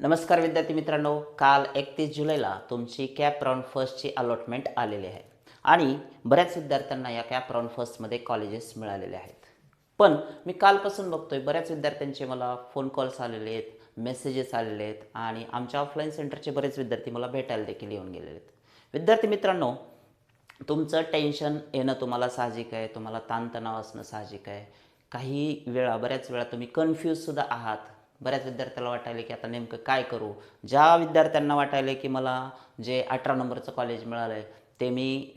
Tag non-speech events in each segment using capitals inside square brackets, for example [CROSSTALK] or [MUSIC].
नमस्कार विद्यार्थी मित्रांनो काल एकतीस जुलैला तुमची कॅप राऊंड फर्स्टची अलॉटमेंट आलेली आहे आणि बऱ्याच विद्यार्थ्यांना या कॅप राऊंड फर्स्टमध्ये कॉलेजेस मिळालेले आहेत. पण मी कालपासून बघतोय बऱ्याच विद्यार्थ्यांचे मला फोन कॉल्स आलेले आहेत मेसेजेस आलेले आहेत आणि आमच्या ऑफलाईन सेंटरचे बरेच विद्यार्थी मला भेटायला देखील येऊन गेलेले आहेत. विद्यार्थी मित्रांनो तुमचं टेन्शन येणं तुम्हाला साहजिक आहे तुम्हाला ताणतणाव असणं साहजिक आहे. काही वेळा बऱ्याच वेळा तुम्ही कन्फ्यूजसुद्धा आहात. बऱ्याच विद्यार्थ्याला वाटायले की आता नेमकं काय करू? ज्या विद्यार्थ्यांना वाटायले की मला जे अठरा नंबरचं कॉलेज मिळालं आहे ते मी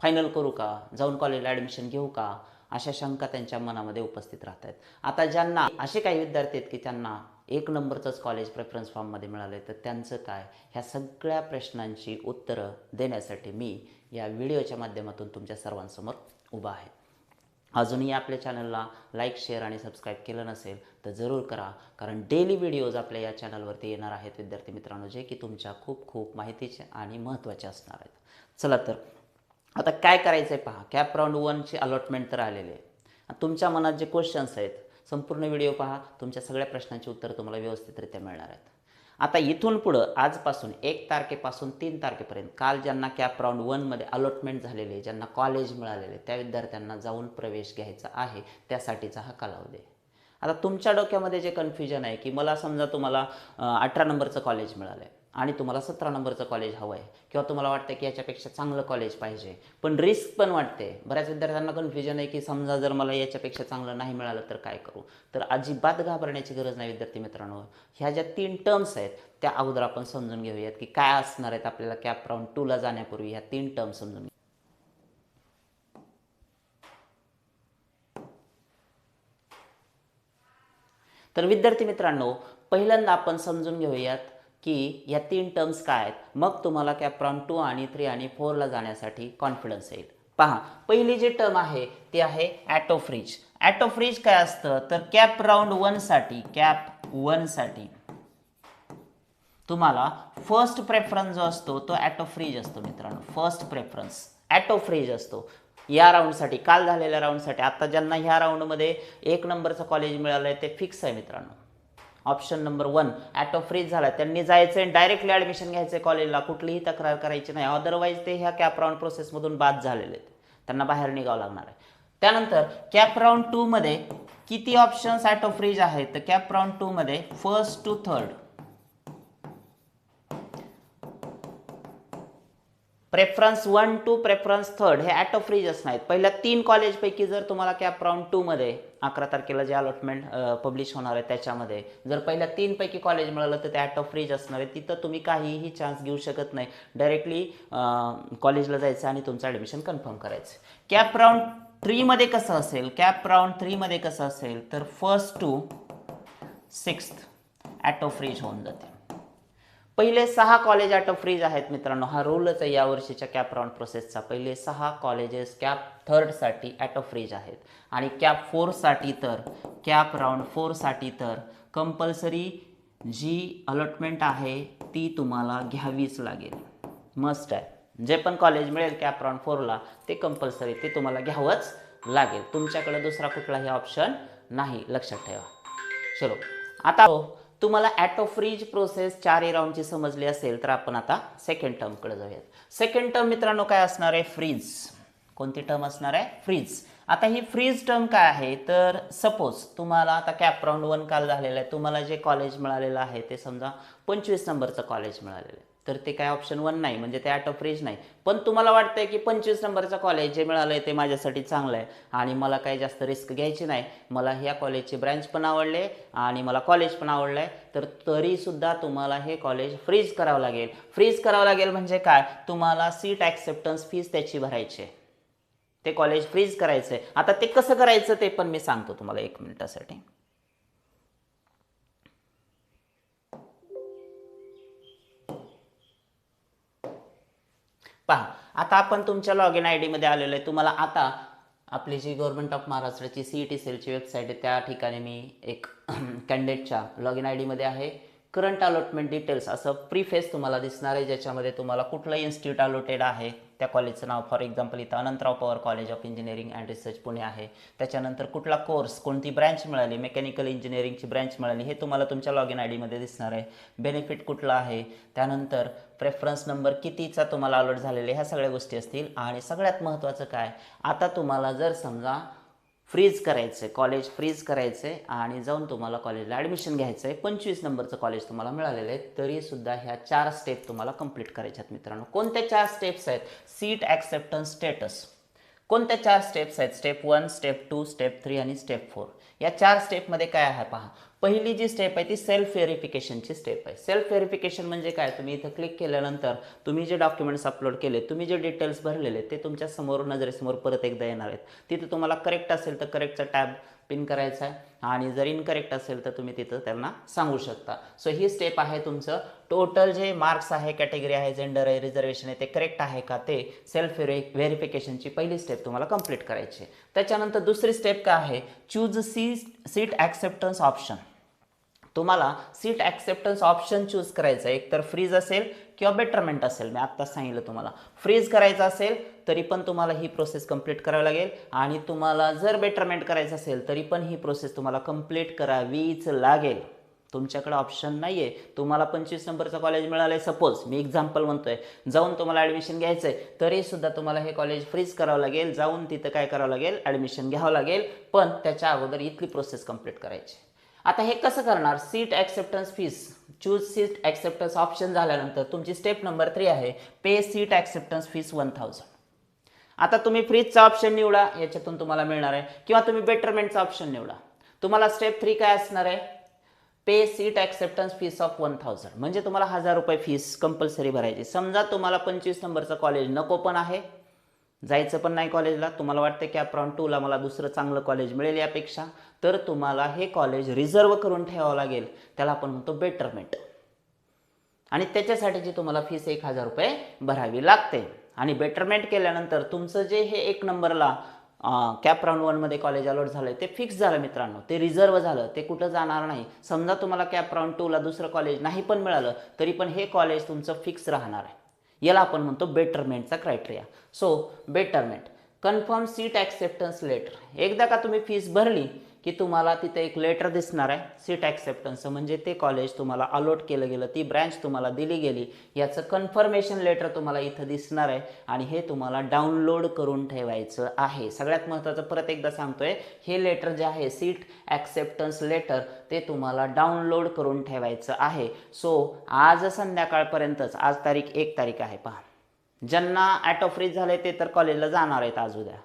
फायनल करू का? जाऊन कॉलेजला ॲडमिशन घेऊ का? अशा शंका त्यांच्या मनामध्ये उपस्थित राहत आहेत आता ज्यांना असे काही विद्यार्थी आहेत की त्यांना एक नंबरचंच कॉलेज प्रेफरन्स फॉर्ममध्ये मिळालं आहे तर त्यांचं काय? ह्या सगळ्या प्रश्नांची उत्तरं देण्यासाठी मी या व्हिडिओच्या माध्यमातून तुमच्या सर्वांसमोर उभा आहे. अजूनही आपल्या चॅनलला लाईक शेअर आणि सबस्क्राईब केलं नसेल तर जरूर करा. कारण डेली व्हिडिओज आपल्या या चॅनलवरती येणार आहेत. विद्यार्थी मित्रांनो जे की तुमच्या खूप खूप माहितीचे आणि महत्त्वाचे असणार आहेत. चला तर आता काय करायचं आहे पहा कॅप राऊंड वनची अलॉटमेंट तर आलेली आहे. तुमच्या मनात जे क्वेश्चन्स आहेत संपूर्ण व्हिडिओ पहा. तुमच्या सगळ्या प्रश्नांची उत्तरं तुम्हाला व्यवस्थितरित्या मिळणार आहेत. आता इथून पुढं आजपासून एक तारखेपासून तीन तारखेपर्यंत काल ज्यांना कॅप राऊंड वनमध्ये अलॉटमेंट झालेले ज्यांना कॉलेज मिळालेले त्या विद्यार्थ्यांना जाऊन प्रवेश घ्यायचा आहे त्यासाठीचा हा कालावधी आहे. आता तुमच्या डोक्यामध्ये जे कन्फ्युजन आहे की मला समजा तुम्हाला अठरा नंबरचं कॉलेज मिळालं आहे आणि तुम्हाला सतरा नंबरचं कॉलेज हवं आहे किंवा तुम्हाला वाटतं की याच्यापेक्षा चांगलं कॉलेज पाहिजे. पण रिस्क पण वाटते. बऱ्याच विद्यार्थ्यांना कन्फ्युजन आहे की समजा जर मला याच्यापेक्षा चांगलं नाही मिळालं तर काय करू? तर अजिबात घाबरण्याची गरज नाही विद्यार्थी मित्रांनो. ह्या ज्या तीन टर्म्स आहेत त्या अगोदर आपण समजून घेऊयात की काय असणार आहेत आपल्याला कॅप राऊंड टूला जाण्यापूर्वी ह्या तीन टर्म समजून घे तर विद्यार्थी मित्रांनो पहिल्यांदा आपण समजून घेऊयात की या तीन टर्म्स काय आहेत? मग तुम्हाला कॅप टू आणि थ्री आणि फोरला जाण्यासाठी कॉन्फिडन्स येईल. पहा पहिली जी टर्म आहे ती आहे ॲटोफ्रिज फ्रीज फ्रीज काय असतं? तर कॅप राऊंड वनसाठी कॅप वनसाठी तुम्हाला फर्स्ट प्रेफरन्स जो असतो तो ॲटोफ्रिज असतो मित्रांनो. फर्स्ट प्रेफरन्स ॲटोफ्रिज असतो. या राऊंडसाठी काल झालेल्या राऊंडसाठी आता ज्यांना ह्या राऊंडमध्ये एक नंबरचं कॉलेज मिळालं आहे ते फिक्स आहे मित्रांनो. Option number one auto freeze झाला. त्यांनी जायचं आहे डायरेक्टली ॲडमिशन घ्यायचं आहे कॉलेजला. कुठलीही तक्रार करायची नाही. अदरवाईज ते ह्या कॅप राऊंड प्रोसेसमधून बाद झालेले आहेत. त्यांना बाहेर निघावं लागणार आहे. त्यानंतर कॅप राऊंड टूमध्ये किती ऑप्शन्स ॲटो फ्रीज आहेत? तर कॅप राऊंड टूमध्ये first two third preference one two preference third हे ॲटो फ्रीज असणार आहेत पहिल्या तीन कॉलेजपैकी जर तुम्हाला कॅप राऊंड टूमध्ये अकरा तारखेला जे अलॉटमेंट पब्लिश होणार आहे त्याच्यामध्ये. जर पहिल्या तीनपैकी कॉलेज मिळालं तर ते ॲटो फ्रीज असणार आहे. तिथं तुम्ही काहीही चान्स घेऊ शकत नाही. डायरेक्टली कॉलेजला जायचं आणि तुमचं ॲडमिशन कन्फर्म करायचं. कॅप राऊंड थ्रीमध्ये कसं असेल? कॅप राऊंड थ्रीमध्ये कसं असेल? तर first to sixth auto freeze होऊन जाते. पहिले सहा कॉलेज ॲटो फ्रीज आहेत मित्रांनो. हा रोलच आहे यावर्षीच्या कॅप राऊंड प्रोसेसचा पहिले सहा कॉलेजेस कॅप थर्डसाठी ॲटो फ्रीज आहेत. आणि कॅप फोरसाठी तर कॅप राऊंड फोरसाठी तर कंपल्सरी जी अलॉटमेंट आहे ती तुम्हाला घ्यावीच लागेल. मस्ट आहे. जे पण कॉलेज मिळेल कॅप राऊंड फोरला ते कंपल्सरी ते तुम्हाला घ्यावंच लागेल. तुमच्याकडे दुसरा कुठलाही ऑप्शन नाही. लक्षात ठेवा. चलो. आता तुम्हाला ॲटो फ्रीज प्रोसेस चारही राऊंडची समजली असेल तर आपण आता सेकंड टर्मकडे जाऊयात. सेकंड टर्म मित्रांनो काय असणार आहे? फ्रीज कोणती टर्म असणार आहे? फ्रीज आता ही फ्रीज टर्म काय आहे? तर सपोज तुम्हाला आता कॅप राऊंड वन काल झालेलं आहे. तुम्हाला जे कॉलेज मिळालेलं आहे ते समजा पंचवीस नंबरचं कॉलेज मिळालेलं आहे. तर ते काय ऑप्शन वन नाही म्हणजे ते ॲटो फ्रीज नाही. पण तुम्हाला वाटतंय की पंचवीस नंबरचं कॉलेज जे मिळालं आहे ते माझ्यासाठी चांगलं आहे आणि मला काही जास्त रिस्क घ्यायची नाही. मला ह्या कॉलेजची ब्रँच पण आवडले आणि मला कॉलेज पण आवडलं आहे तर तरीसुद्धा तुम्हाला हे कॉलेज फ्रीज करावं लागेल. फ्रीज करावं लागेल म्हणजे काय? तुम्हाला सीट ॲक्सेप्टन्स फीज त्याची भरायची आहे. ते कॉलेज फ्रीज करायचं आहे आता ते कसं करायचं ते पण मी सांगतो तुम्हाला एक मिनिटासाठी. पहा आता आपण तुमच्या लॉग इन आय डीमध्ये आलेलो आहे. तुम्हाला आता आपली जी गव्हर्नमेंट ऑफ महाराष्ट्राची सी ई टी सेलची वेबसाईट आहे त्या ठिकाणी मी एक कॅन्डिडेटच्या लॉग इन आय डीमध्ये आहे. करंट अलॉटमेंट डिटेल्स असं प्रीफेस तुम्हाला दिसणार आहे ज्याच्यामध्ये तुम्हाला कुठलं इन्स्टिट्यूट अलॉटेड आहे. त्या कॉलेजचं नाव फॉर एक्झाम्पल इथं Anantrao Pawar college of engineering and research Pune आहे. त्याच्यानंतर कुठला कोर्स कोणती ब्रँच मिळाली मेकॅनिकल इंजिनिअरिंगची ब्रँच मिळाली हे तुम्हाला तुमच्या लॉग इन आय डीमध्ये दिसणार आहे. बेनिफिट कुठला आहे? त्यानंतर प्रेफरन्स नंबर कितीचा तुम्हाला अलॉट झालेले ह्या सगळ्या गोष्टी असतील. आणि सगळ्यात महत्त्वाचं काय? आता तुम्हाला जर समजा फ्रीज करायचं आहे कॉलेज फ्रीज करायचं आहे आणि जाऊन तुम्हाला कॉलेजला ॲडमिशन घ्यायचं आहे पंचवीस नंबरचं कॉलेज तुम्हाला मिळालेलं आहे. तरीसुद्धा ह्या चार स्टेप तुम्हाला कंप्लीट करायच्या आहेत मित्रांनो. कोणत्या चार स्टेप्स आहेत? सीट ॲक्सेप्टन्स स्टेटस कोणत्या चार स्टेप्स आहेत? Step one step two step three आणि स्टेप फोर या चार स्टेपमध्ये काय आहे पहा. पहिली जी स्टेप आहे ती सेल्फ व्हेरिफिकेशनची स्टेप आहे. सेल्फ व्हेरिफिकेशन म्हणजे काय? तुम्ही इथं क्लिक केल्यानंतर तुम्ही जे डॉक्युमेंट्स अपलोड केले तुम्ही जे डिटेल्स भरलेले ते तुमच्यासमोर नजरेसमोर परत एकदा येणार आहेत. तिथे तुम्हाला करेक्ट असेल तर करेक्टचा टॅब पिन करायचा आहे. आणि जर इनकरेक्ट असेल तर तुम्ही तिथं त्यांना सांगू शकता. सो ही स्टेप आहे तुमचं. टोटल जे मार्क्स आहे कॅटेगरी आहे जेंडर आहे रिझर्वेशन आहे ते करेक्ट आहे का ते सेल्फ व्हेरिफिकेशनची पहिली स्टेप तुम्हाला कंप्लीट करायची आहे. त्याच्यानंतर दुसरी स्टेप काय आहे? Choose see seat acceptance option तुम्हाला सीट ॲक्सेप्टन्स ऑप्शन चूज करायचं आहे. एकतर फ्रीज असेल किंवा बेटरमेंट असेल. मी आत्ताच सांगितलं तुम्हाला. फ्रीज करायचं असेल तरी पण तुम्हाला ही प्रोसेस कंप्लीट करावी लागेल. आणि तुम्हाला जर बेटरमेंट करायचं असेल तरी पण ही प्रोसेस तुम्हाला कंप्लीट करावीच लागेल. तुमच्याकडे ऑप्शन नाही आहे तुम्हाला पंचवीस नंबरचं कॉलेज मिळालं आहे सपोज मी एक्झाम्पल म्हणतोय. जाऊन तुम्हाला ॲडमिशन घ्यायचं आहे तरीसुद्धा तुम्हाला हे कॉलेज फ्रीज करावं लागेल. जाऊन तिथं काय करावं लागेल? ॲडमिशन घ्यावं लागेल. पण त्याच्या अगोदर इथली प्रोसेस कंप्लीट करायची. आता हे कसं करणार? Seat acceptance fees choose seat acceptance option झाल्यानंतर तुमची स्टेप नंबर थ्री आहे. Pay seat acceptance fees one thousand आता तुम्ही फ्रीजचा ऑप्शन निवडा याच्यातून तुम्हाला मिळणार आहे. किंवा तुम्ही बेटरमेंटचा ऑप्शन निवडा. तुम्हाला स्टेप थ्री काय असणार आहे? Pay seat acceptance fees of one thousand म्हणजे तुम्हाला हजार रुपये फीस कंपल्सरी भरायची. समजा तुम्हाला पंचवीस नंबरचं कॉलेज नको पण आहे. जायचं पण नाही कॉलेजला तुम्हाला वाटतं की अप्रॉन टूला मला दुसरं चांगलं कॉलेज मिळेल यापेक्षा. तर तुम्हाला हे कॉलेज रिझर्व करून ठेवावं लागेल. त्याला आपण म्हणतो बेटरमेंट आणि त्याच्यासाठीची तुम्हाला फीस एक हजार रुपये भरावी लागते. आणि बेटरमेंट केल्यानंतर तुमचं जे हे एक नंबरला कॅप राऊंड वनमध्ये कॉलेज अलॉट झालं ते फिक्स झालं मित्रांनो. ते रिझर्व झालं ते कुठं जाणार नाही. समजा तुम्हाला कॅप राऊंड टूला दुसरं कॉलेज नाही पण मिळालं तरी पण हे कॉलेज तुमचं फिक्स राहणार आहे. याला आपण म्हणतो बेटरमेंटचा criteria so betterment confirm seat acceptance letter एकदा का तुम्ही फीस भरली की तुम्हाला तिथे एक लेटर दिसणार आहे सीट ॲक्सेप्टन्सचं म्हणजे ते कॉलेज तुम्हाला अलॉट केलं गेलं ती ब्रँच तुम्हाला दिली गेली याचं कन्फर्मेशन लेटर तुम्हाला इथं दिसणार आहे आणि हे तुम्हाला डाउनलोड करून ठेवायचं आहे. सगळ्यात महत्त्वाचं परत एकदा सांगतोय हे लेटर जे आहे सीट ॲक्सेप्टन्स लेटर ते तुम्हाला डाउनलोड करून ठेवायचं आहे. सो आज संध्याकाळपर्यंतच आज तारीख एक तारीख आहे पहा. ज्यांना ॲटो फ्रीज झाले ते तर कॉलेजला जाणार आहेत आज उद्या.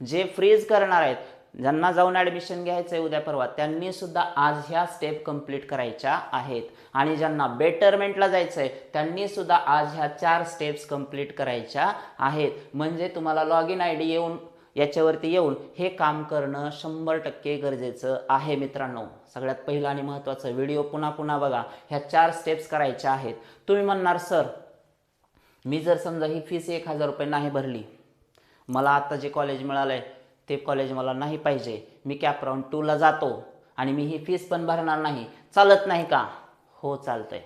जे फ्रीज करणार आहेत ज्यांना जाऊन ॲडमिशन घ्यायचं आहे उद्या परवा त्यांनी सुद्धा आज ह्या स्टेप कंप्लीट करायच्या आहेत. आणि ज्यांना बेटरमेंटला जायचं आहे त्यांनी सुद्धा आज ह्या चार स्टेप्स कंप्लीट करायच्या आहेत. म्हणजे तुम्हाला लॉग इन आय डी येऊन याच्यावरती येऊन हे काम करणं शंभर टक्के गरजेचं आहे मित्रांनो. सगळ्यात पहिलं आणि महत्त्वाचं व्हिडिओ पुन्हा पुन्हा बघा. ह्या चार स्टेप्स करायच्या आहेत. तुम्ही म्हणणार सर मी जर समजा ही फीस एक हजार रुपये नाही भरली मला आता जे कॉलेज मिळालं आहे ते कॉलेज मला नाही पाहिजे. मी कॅप राऊंड टूला जातो आणि मी ही फीस पण भरणार नाही. चालत नाही का? हो चालतंय.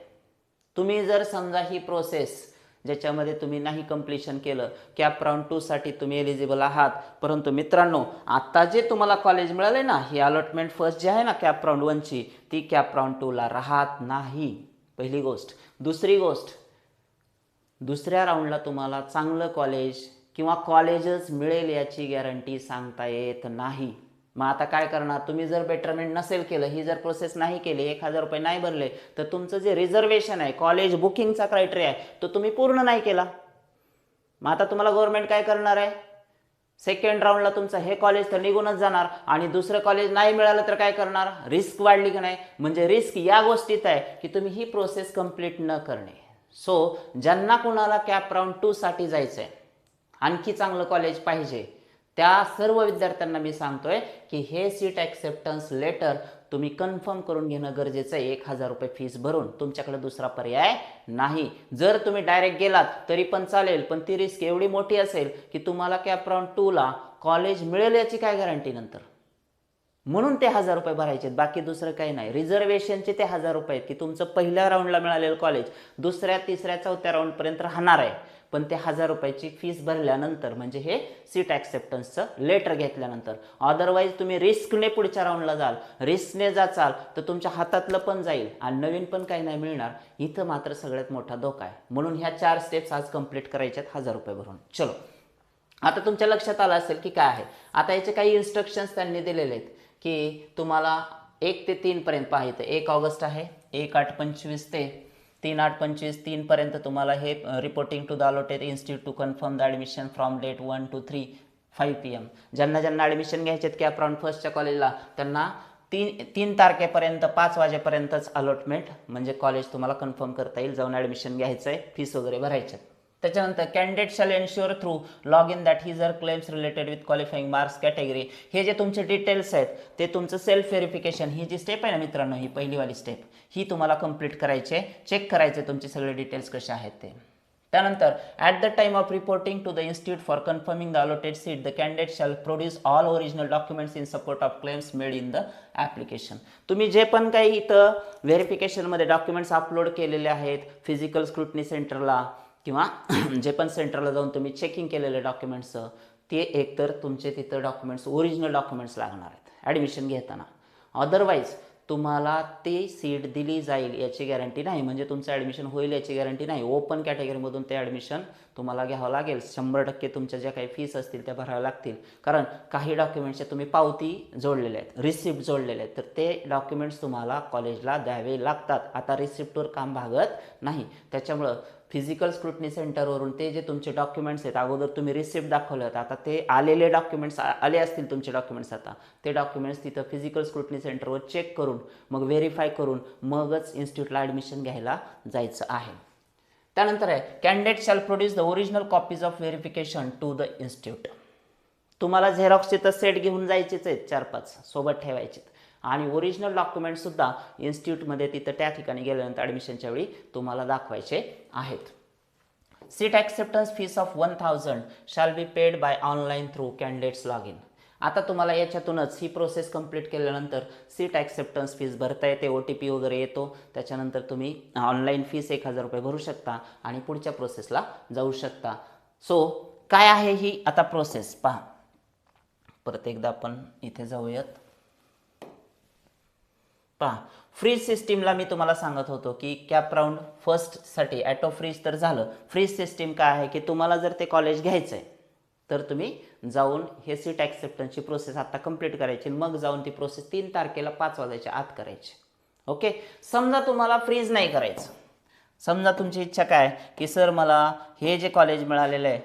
तुम्ही जर समजा ही प्रोसेस ज्याच्यामध्ये तुम्ही नाही कम्प्लिशन केलं कॅप राऊंड टूसाठी तुम्ही एलिजिबल आहात. परंतु मित्रांनो आत्ता जे तुम्हाला कॉलेज मिळाले ना ही अलॉटमेंट फर्स्ट जी आहे ना कॅप राऊंड वनची ती कॅप राऊंड टूला राहत नाही. पहिली गोष्ट. दुसरी गोष्ट दुसऱ्या राऊंडला तुम्हाला चांगलं कॉलेज किंवा कॉलेजच मिळेल याची गॅरंटी सांगता येत नाही. मग आता काय करणार? तुम्ही जर बेटरमेंट नसेल केलं ही जर प्रोसेस नाही केली एक हजार रुपये नाही भरले तर तुमचं जे रिझर्वेशन आहे कॉलेज बुकिंगचा क्रायटेरिया आहे तो तुम्ही पूर्ण नाही केला. मग आता तुम्हाला गव्हर्नमेंट काय करणार आहे? सेकंड राऊंडला तुमचं हे कॉलेज तर निघूनच जाणार आणि दुसरं कॉलेज नाही मिळालं तर काय करणार? रिस्क वाढली की नाही? म्हणजे रिस्क या गोष्टीत आहे की तुम्ही ही प्रोसेस कंप्लीट न करणे. सो ज्यांना कुणाला कॅप राऊंड टूसाठी जायचं आहे आणखी चांगलं कॉलेज पाहिजे. त्या सर्व विद्यार्थ्यांना मी सांगतोय की हे सीट ॲक्सेप्टन्स लेटर तुम्ही कन्फर्म करून घेणं गरजेचं आहे. एक हजार रुपये फीस भरून. तुमच्याकडे दुसरा पर्याय नाही. जर तुम्ही डायरेक्ट गेलात तरी पण चालेल पण ती रिस्क एवढी मोठी असेल की तुम्हाला कॅप राऊंड टूला कॉलेज मिळेल याची काय गॅरंटी नंतर? म्हणून ते हजार रुपये भरायचे बाकी दुसरं काही नाही. रिझर्वेशनचे ते हजार रुपये आहेत की तुमचं पहिल्या राऊंडला मिळालेलं कॉलेज दुसऱ्या तिसऱ्या चौथ्या राऊंडपर्यंत राहणार आहे. पण ते हजार रुपयाची फीस भरल्यानंतर म्हणजे हे सीट ॲक्सेप्टन्सचं लेटर घेतल्यानंतर. अदरवाईज तुम्ही रिस्कने पुढच्या राऊंडला जाल. रिस्कने जाचाल तर तुमच्या हातातलं पण जाईल आणि नवीन पण काही नाही मिळणार. इथं मात्र सगळ्यात मोठा धोका आहे. म्हणून ह्या चार स्टेप्स आज कंप्लीट करायच्यात हजार रुपये भरून. चलो. आता तुमच्या लक्षात आलं असेल की काय आहे? आता याचे काही इन्स्ट्रक्शन्स त्यांनी दिलेले आहेत की तुम्हाला एक ते तीनपर्यंत पाहिजे एक ऑगस्ट आहे एक आठ पंचवीस ते तीन आठ पंचवीस तीनपर्यंत तुम्हाला हे reporting to the allotted institute to confirm the admission from date one two three five P M ज्यांना ज्यांना ॲडमिशन घ्यायचे आहेत की राऊंड फर्स्टच्या कॉलेजला त्यांना तीन तीन तारखेपर्यंत पाच वाजेपर्यंतच अलॉटमेंट म्हणजे कॉलेज तुम्हाला कन्फर्म करता येईल जाऊन ॲडमिशन घ्यायचं आहे फीस वगैरे भरायचे त्याच्यानंतर candidate shall ensure through log in that ही जर claims related with qualifying marks category हे जे तुमचे डिटेल्स आहेत ते तुमचं सेल्फ व्हेरिफिकेशन ही जी स्टेप आहे ना मित्रांनो ही पहिलीवाली स्टेप ही तुम्हाला कंप्लीट करायची आहे चेक करायचे तुमचे सगळे डिटेल्स कसे आहेत ते. त्यानंतर at the time of reporting to the institute for confirming the alloted seat the candidate shall produce all original documents in support of claims made in the application तुम्ही जे पण काही इथं व्हेरिफिकेशनमध्ये डॉक्युमेंट्स अपलोड केलेले आहेत फिजिकल स्क्रुटनी सेंटरला किंवा [CLEARS THROAT] जे पण सेंटरला जाऊन तुम्ही चेकिंग केलेले डॉक्युमेंट्स ते एकतर तुमचे तिथं डॉक्युमेंट्स ओरिजिनल डॉक्युमेंट्स लागणार आहेत ॲडमिशन घेताना. अदरवाईज तुम्हाला ते सीट दिली जाईल याची गॅरंटी नाही. म्हणजे तुमचं ॲडमिशन होईल याची गॅरंटी नाही. ओपन कॅटेगरीमधून ते ॲडमिशन तुम्हाला घ्यावं लागेल. शंभर टक्के तुमच्या ज्या काही फीस असतील त्या भराव्या लागतील. कारण काही डॉक्युमेंट्सच्या तुम्ही पावती जोडलेल्या आहेत रिसिप्ट जोडलेले आहेत. तर ते डॉक्युमेंट्स तुम्हाला कॉलेजला द्यावे लागतात. आता रिसिप्टवर काम भागत नाही. त्याच्यामुळं फिजिकल स्क्रुटनी सेंटरवरून ते जे तुमचे डॉक्युमेंट्स आहेत अगोदर तुम्ही रिसिप्ट दाखवले होते. आता ते आलेले डॉक्युमेंट्स आले असतील तुमचे डॉक्युमेंट्स आता. ते डॉक्युमेंट्स तिथं फिजिकल स्क्रुटनी सेंटरवर चेक करून मग व्हेरीफाय करून मगच इन्स्टिट्यूटला ॲडमिशन घ्यायला जायचं आहे. त्यानंतर आहे candidate shall produce the original copies of verification to the institute तुम्हाला झेरॉक्सचे तर सेट घेऊन जायचेच आहेत चार पाच सोबत ठेवायचे आणि ओरिजिनल डॉक्युमेंटसुद्धा इन्स्टिट्यूटमध्ये तिथं त्या ठिकाणी गेल्यानंतर ॲडमिशनच्या वेळी तुम्हाला दाखवायचे आहेत. Seat acceptance fees of one thousand shall be paid by online through candidates log in आता तुम्हाला याच्यातूनच ही प्रोसेस कंप्लीट केल्यानंतर सीट ॲक्सेप्टन्स फीस भरता येते ओ टी पी वगैरे येतो. त्याच्यानंतर तुम्ही ऑनलाईन फीस एक हजार रुपये भरू शकता आणि पुढच्या प्रोसेसला जाऊ शकता. सो काय आहे ही आता प्रोसेस पहा. परत एकदा आपण इथे जाऊयात. पहा फ्रीज सिस्टीमला मी तुम्हाला सांगत होतो की कॅप राऊंड फर्स्टसाठी ॲटो फ्रीज तर झालं. फ्रीज सिस्टीम काय आहे की तुम्हाला जर ते कॉलेज घ्यायचं आहे तर तुम्ही जाऊन हे सीट ॲक्सेप्टन्सची प्रोसेस आता कंप्लीट करायची मग जाऊन ती प्रोसेस तीन तारखेला पाच वाजायच्या आत करायची. ओके समजा तुम्हाला फ्रीज नाही करायचं. समजा तुमची इच्छा काय की सर मला हे जे कॉलेज मिळालेलं आहे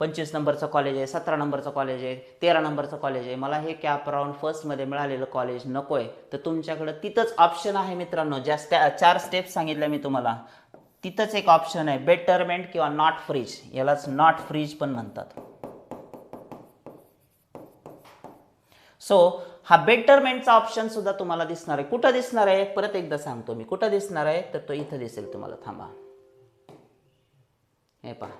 पंचवीस नंबरचं कॉलेज आहे सतरा नंबरचं कॉलेज आहे तेरा नंबरचं कॉलेज आहे. मला हे कॅप राऊंड फर्स्टमध्ये मिळालेलं कॉलेज नको आहे तर तुमच्याकडं तिथंच ऑप्शन आहे मित्रांनो. ज्या स्टॅ चार स्टेप्स सांगितल्या मी तुम्हाला. तिथंच एक ऑप्शन आहे. बेटरमेंट किंवा नॉट फ्रीज यालाच नॉट फ्रीज पण म्हणतात. सो हा बेटरमेंटचा ऑप्शन सुद्धा तुम्हाला दिसणार आहे. कुठं दिसणार आहे? परत एकदा सांगतो मी. कुठं दिसणार आहे? तर तो इथं दिसेल तुम्हाला. थांबा. हे पहा.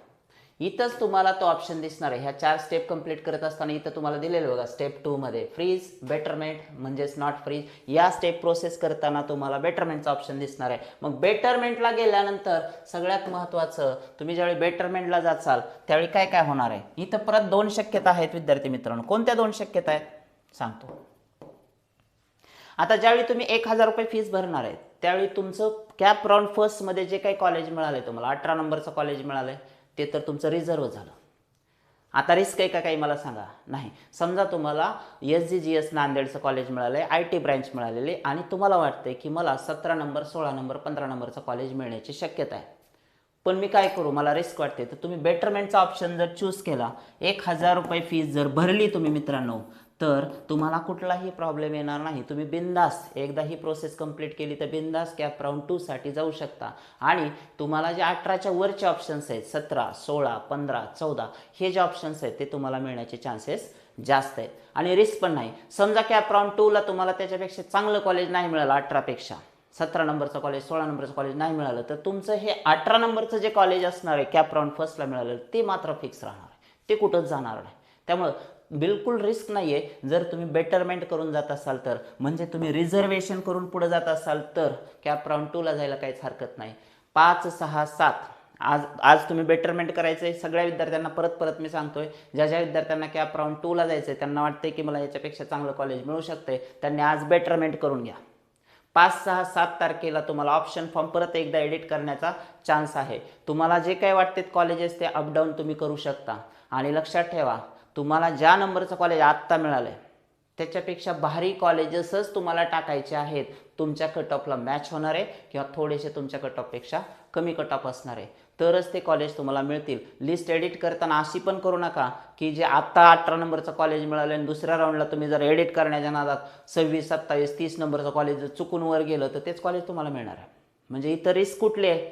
इथंच तुम्हाला तो ऑप्शन दिसणार आहे. ह्या चार स्टेप कंप्लीट करत असताना इथं तुम्हाला दिलेलं बघा स्टेप टूमध्ये फ्रीज बेटरमेंट म्हणजेच नॉट फ्रीज या स्टेप प्रोसेस करताना तुम्हाला बेटरमेंटचा ऑप्शन दिसणार आहे. मग बेटरमेंटला गेल्यानंतर सगळ्यात महत्त्वाचं तुम्ही ज्यावेळी बेटरमेंटला जाचाल त्यावेळी काय काय होणार आहे? इथं परत दोन शक्यता आहेत विद्यार्थी मित्रांनो. कोणत्या दोन शक्यता आहेत? सांगतो. आता ज्यावेळी तुम्ही एक हजार रुपये फीस भरणार आहे त्यावेळी तुमचं कॅप राऊंड फर्स्टमध्ये जे काही कॉलेज मिळालं तुम्हाला अठरा नंबरचं कॉलेज मिळालं आहे ते तर तुमचं रिझर्व झालं. आता रिस्क आहे का काही मला सांगा? नाही. समजा तुम्हाला एस जी जी एस नांदेडचं कॉलेज मिळालं आहे आय टी ब्रँच मिळालेली आणि तुम्हाला वाटतंय की मला सतरा नंबर सोळा नंबर पंधरा नंबरचं कॉलेज मिळण्याची शक्यता आहे. पण मी काय करू? मला रिस्क वाटते तर तुम्ही बेटरमेंटचा ऑप्शन जर चूज केला एक हजार रुपये फीस जर भरली तुम्ही मित्रांनो तर तुम्हाला कुठलाही प्रॉब्लेम येणार नाही. तुम्ही बिंदास एकदा ही प्रोसेस कंप्लीट केली तर बिंदास कॅप राऊंड टूसाठी जाऊ शकता. आणि तुम्हाला जे अठराच्या वरचे ऑप्शन्स आहेत सतरा सोळा पंधरा चौदा हे जे ऑप्शन्स आहेत ते तुम्हाला मिळण्याचे चान्सेस जास्त आहेत. आणि रिस्क पण नाही. समजा कॅप राऊंड टूला तुम्हाला त्याच्यापेक्षा चांगलं कॉलेज नाही मिळालं अठरापेक्षा सतरा नंबरचं कॉलेज सोळा नंबरचं कॉलेज नाही मिळालं तर तुमचं हे अठरा नंबरचं जे कॉलेज असणार आहे कॅप राऊंड फर्स्टला मिळालं ते मात्र फिक्स राहणार आहे. ते कुठंच जाणार नाही. त्यामुळं बिलकुल रिस्क नाही आहे जर तुम्ही बेटरमेंट करून जात असाल तर म्हणजे तुम्ही रिझर्वेशन करून पुढे जात असाल तर कॅप राऊंड टूला जायला काहीच हरकत नाही. पाच सहा सात. आज आज तुम्ही बेटरमेंट करायचं आहे सगळ्या विद्यार्थ्यांना परत परत मी सांगतोय. ज्या ज्या विद्यार्थ्यांना कॅप राऊंड टूला जायचं आहे त्यांना वाटतंय की मला याच्यापेक्षा चांगलं कॉलेज मिळू शकतंय त्यांनी आज बेटरमेंट करून घ्या. पाच सहा सात तारखेला तुम्हाला ऑप्शन फॉर्म परत एकदा एडिट करण्याचा चान्स आहे. तुम्हाला जे काही वाटते कॉलेजेस ते अपडाऊन तुम्ही करू शकता. आणि लक्षात ठेवा तुम्हाला ज्या नंबरचं कॉलेज आत्ता मिळालं आहे त्याच्यापेक्षा भारी कॉलेजेसच तुम्हाला टाकायचे आहेत. तुमच्या कट ऑफला मॅच होणार आहे किंवा थोडेसे तुमच्या कट ऑफपेक्षा कमी कट ऑफ असणार आहे. तरच ते कॉलेज तुम्हाला मिळतील. लिस्ट एडिट करताना अशी पण करू नका की जे आत्ता अठरा नंबरचं कॉलेज मिळालं आणि दुसऱ्या राऊंडला तुम्ही जर एडिट करण्याच्या नादात सव्वीस सत्तावीस तीस नंबरचं कॉलेज जर चुकून वर गेलं तर तेच कॉलेज तुम्हाला मिळणार आहे. म्हणजे इथं रिस्क कुठले आहे?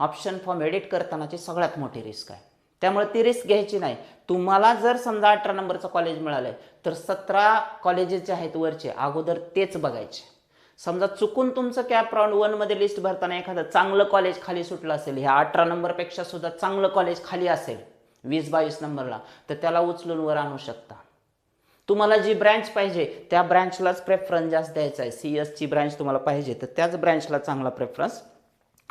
ऑप्शन फॉर्म एडिट करतानाची सगळ्यात मोठी रिस्क आहे. त्यामुळे ती रिस्क घ्यायची नाही. तुम्हाला जर समजा अठरा नंबरचं कॉलेज मिळालंय तर सतरा कॉलेजेस जे आहेत वरचे अगोदर तेच बघायचे. समजा चुकून तुमचं कॅप राऊंड वनमध्ये लिस्ट भरताना एखादं चांगलं कॉलेज खाली सुटलं असेल ह्या अठरा नंबरपेक्षा सुद्धा चांगलं कॉलेज खाली असेल वीस बावीस नंबरला तर त्याला उचलून वर आणू शकता. तुम्हाला जी ब्रँच पाहिजे त्या ब्रँचलाच प्रेफरन्स जास्त द्यायचा आहे. सी एसची ब्रँच तुम्हाला पाहिजे तर त्याच ब्रँचला चांगला प्रेफरन्स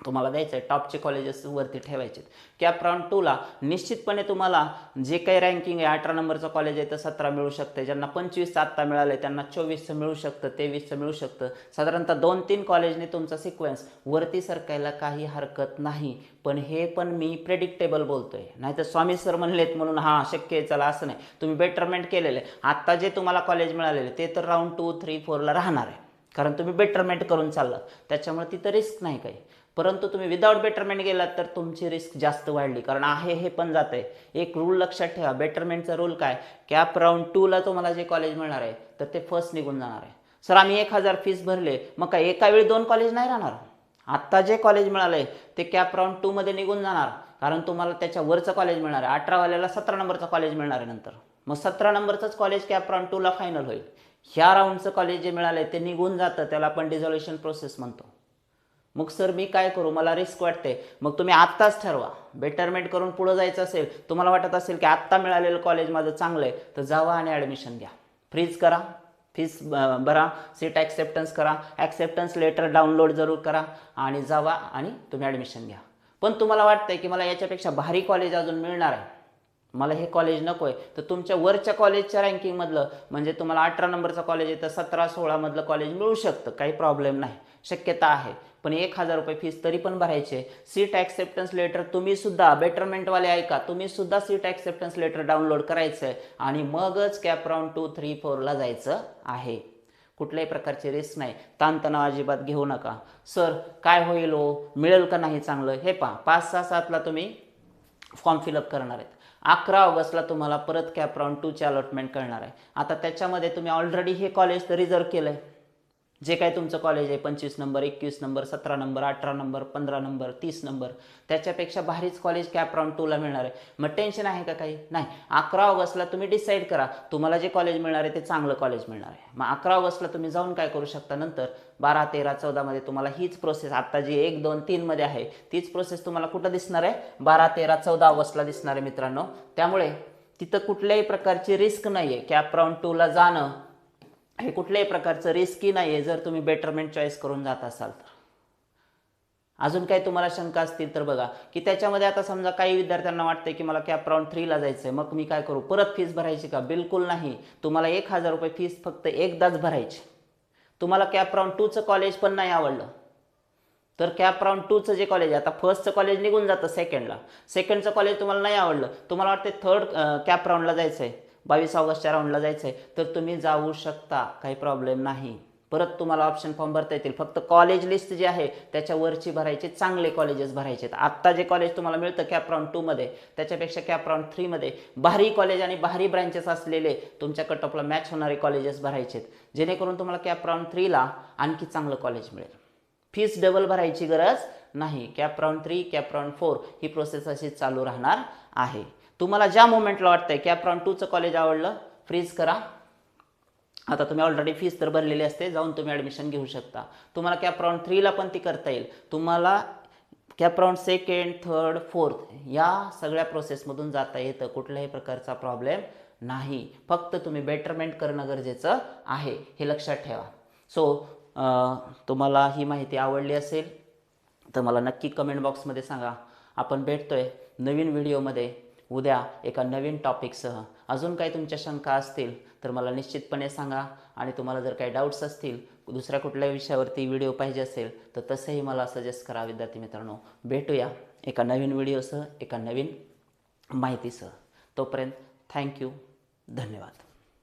तुम्हाला द्यायचं आहे टॉपचे कॉलेजेस वरती ठेवायचे कॅप राऊंड टूला निश्चितपणे तुम्हाला जे काही रँकिंग आहे अठरा नंबरचं कॉलेज आहे तर सतरा मिळू शकते ज्यांना पंचवीसचं आत्ता मिळालं आहे त्यांना चोवीसचं मिळू शकतं तेवीसचं मिळू शकतं. साधारणतः दोन तीन कॉलेजने तुमचा सिक्वेन्स वरती सरकायला काही हरकत नाही. पण हे पण मी प्रेडिक्टेबल बोलतोय. नाहीतर स्वामी सर म्हणलेत म्हणून हां शक्य आहे चला असं नाही. तुम्ही बेटरमेंट केलेलं आहे. आत्ता जे तुम्हाला कॉलेज मिळालेले ते तर राऊंड टू थ्री फोरला राहणार आहे. कारण तुम्ही बेटरमेंट करून चाललात. त्याच्यामुळे तिथं रिस्क नाही काही. परंतु तुम्ही विदाऊट बेटरमेंट गेलात तर तुमची रिस्क जास्त वाढली. कारण आहे हे पण जात आहे एक रूल लक्षात ठेवा. बेटरमेंटचा रूल काय? कॅप राऊंड टूला तुम्हाला जे कॉलेज मिळणार आहे तर ते फर्स्ट निघून जाणार आहे. सर आम्ही एक हजार फीस भरले. मग काय एका वेळी दोन कॉलेज नाही राहणार? आत्ता जे कॉलेज मिळालंय ते कॅप राऊंड टूमध्ये निघून जाणार. कारण तुम्हाला त्याच्या वरचं कॉलेज मिळणार आहे. अठरावाल्याला सतरा नंबरचं कॉलेज मिळणार आहे नंतर. मग सतरा नंबरचंच कॉलेज कॅप राऊंड टूला फायनल होईल. ह्या राऊंडचं कॉलेज जे मिळालंय ते निघून जातं. त्याला आपण डिझॉल्युशन प्रोसेस म्हणतो. मग सर मी काय करू? मला रिस्क वाटते मग तुम्ही आत्ताच ठरवा. बेटरमेंट करून पुढं जायचं असेल तुम्हाला वाटत असेल की आत्ता मिळालेलं कॉलेज माझं चांगलं आहे तर जावा आणि ॲडमिशन घ्या. फ्रीज करा. फीस भरा. सीट ॲक्सेप्टन्स करा. ॲक्सेप्टन्स लेटर डाउनलोड जरूर करा आणि जावा आणि तुम्ही ॲडमिशन घ्या. पण तुम्हाला वाटतंय की मला याच्यापेक्षा भारी कॉलेज अजून मिळणार आहे? मला हे कॉलेज नको आहे तर तुमच्या वरच्या कॉलेजच्या रँकिंगमधलं म्हणजे तुम्हाला अठरा नंबरचं कॉलेज आहे तर सतरा सोळामधलं कॉलेज मिळू शकतं. काही प्रॉब्लेम नाही. शक्यता आहे. पण एक हजार रुपये फीस तरी पण भरायचे. सीट ॲक्सेप्टन्स लेटर तुम्ही सुद्धा बेटरमेंटवाले ऐका. तुम्ही सुद्धा सीट ॲक्सेप्टन्स लेटर डाउनलोड करायचं आहे आणि मगच कॅप राऊंड टू थ्री फोरला जायचं आहे. कुठल्याही प्रकारची रिस्क नाही. ताणतणाव अजिबात घेऊ नका. सर काय होईल हो? मिळेल का नाही चांगलं? हे पहा. पाच सहा सातला तुम्ही फॉर्म फिलअप करणार आहेत. अकरा ऑगस्टला तुम्हाला परत कॅप राऊंड टूचे अलॉटमेंट करणार आहे. आता त्याच्यामध्ये तुम्ही ऑलरेडी हे कॉलेज रिझर्व केलं आहे जे काय तुमचं कॉलेज आहे पंचवीस नंबर एकवीस नंबर सतरा नंबर अठरा नंबर पंधरा नंबर तीस नंबर त्याच्यापेक्षा भारीच कॉलेज कॅप राऊंड टूला मिळणार आहे. मग टेन्शन आहे का काही? नाही. अकरा ऑगस्टला तुम्ही डिसाईड करा. तुम्हाला जे कॉलेज मिळणार आहे ते चांगलं कॉलेज मिळणार आहे. मग अकरा ऑगस्टला तुम्ही जाऊन काय करू शकता नंतर? बारा तेरा चौदामध्ये तुम्हाला हीच प्रोसेस आत्ता जी एक दोन तीनमध्ये आहे तीच प्रोसेस तुम्हाला कुठं दिसणार आहे? बारा तेरा चौदा ऑगस्टला दिसणार आहे मित्रांनो. त्यामुळे तिथं कुठल्याही प्रकारची रिस्क नाही आहे कॅप राऊंड टूला जाणं हे कुठल्याही प्रकारचं रिस्की नाही आहे जर तुम्ही बेटरमेंट चॉईस करून जात असाल तर. अजून काही तुम्हाला शंका असतील तर बघा. की त्याच्यामध्ये आता समजा काही विद्यार्थ्यांना वाटतंय की मला कॅप राऊंड थ्रीला जायचं आहे मग मी काय करू? परत फीस भरायची का? बिलकुल नाही. तुम्हाला एक हजार रुपये फीस फक्त एकदाच भरायची. तुम्हाला कॅप राऊंड टूचं कॉलेज पण नाही आवडलं. तर कॅप राऊंड टूचं जे कॉलेज आहे आता फर्स्टचं कॉलेज निघून जातं सेकंडला सेकंडचं कॉलेज तुम्हाला नाही आवडलं. तुम्हाला वाटते थर्ड कॅप राऊंडला जायचं आहे बावीस ऑगस्टच्या राऊंडला जायचं आहे तर तुम्ही जाऊ शकता काही प्रॉब्लेम नाही. परत तुम्हाला ऑप्शन फॉर्म भरता येतील. फक्त कॉलेज लिस्ट जी आहे त्याच्यावरची भरायचे चांगले कॉलेजेस भरायचे आहेत. आत्ता जे कॉलेज तुम्हाला मिळतं कॅप राऊंड टूमध्ये त्याच्यापेक्षा कॅप राऊंड थ्रीमध्ये भारी कॉलेज आणि भारी ब्रँचेस असलेले तुमच्या कट ऑफला मॅच होणारे कॉलेजेस भरायचे जेणेकरून तुम्हाला कॅप राऊंड थ्रीला आणखी चांगलं कॉलेज मिळेल. फीस डबल भरायची गरज नाही. CAP round three CAP round four ही प्रोसेस अशी चालू राहणार आहे. तुम्हाला ज्या मोमेंटला वाटतंय कॅप राऊंड टूचं कॉलेज आवडलं फ्रीज करा. आता तुम्ही ऑलरेडी फीस तर भरलेली असते जाऊन तुम्ही ॲडमिशन घेऊ शकता. तुम्हाला कॅप थ्रीला पण ती करता येईल. तुम्हाला कॅप्रॉन सेकंड थर्ड फोर्थ या सगळ्या प्रोसेसमधून जाता येतं कुठल्याही प्रकारचा प्रॉब्लेम नाही. फक्त तुम्ही बेटरमेंट करणं गरजेचं आहे हे लक्षात ठेवा. सो तुम्हाला ही माहिती आवडली असेल तर मला नक्की कमेंट बॉक्समध्ये सांगा. आपण भेटतोय नवीन व्हिडिओमध्ये उद्या एका नवीन टॉपिकसह अजून काही तुमच्या शंका असतील तर मला निश्चितपणे सांगा. आणि तुम्हाला जर काही डाऊट्स असतील दुसऱ्या कुठल्या विषयावरती व्हिडिओ पाहिजे असेल तर तसंही मला सजेस्ट करा विद्यार्थी मित्रांनो. भेटूया एका नवीन व्हिडिओसह एका नवीन माहितीसह. तोपर्यंत थँक्यू धन्यवाद.